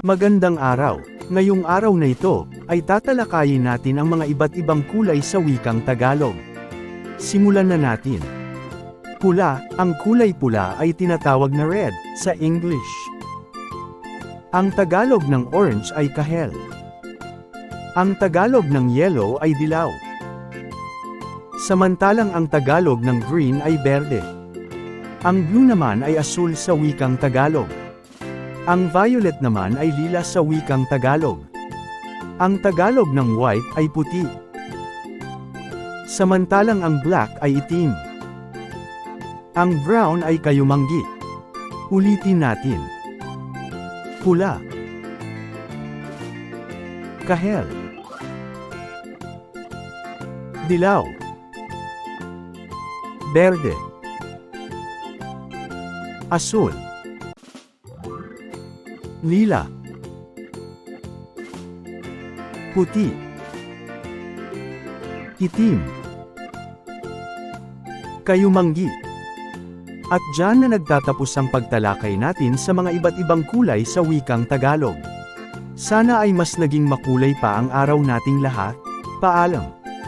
Magandang araw. Ngayong araw na ito, ay tatalakayin natin ang mga iba't ibang kulay sa wikang Tagalog. Simulan na natin. Pula, ang kulay pula ay tinatawag na red, sa English. Ang Tagalog ng orange ay kahel. Ang Tagalog ng yellow ay dilaw. Samantalang ang Tagalog ng green ay berde. Ang blue naman ay asul sa wikang Tagalog. Ang violet naman ay lila sa wikang Tagalog. Ang Tagalog ng white ay puti. Samantalang ang black ay itim. Ang brown ay kayumanggi. Ulitin natin. Pula. Kahel. Dilaw. Berde. Asul. Lila. Puti. Itim. Kayumanggi. At dyan na nagtatapos ang pagtalakay natin sa mga iba't ibang kulay sa wikang Tagalog. Sana ay mas naging makulay pa ang araw nating lahat. Paalam.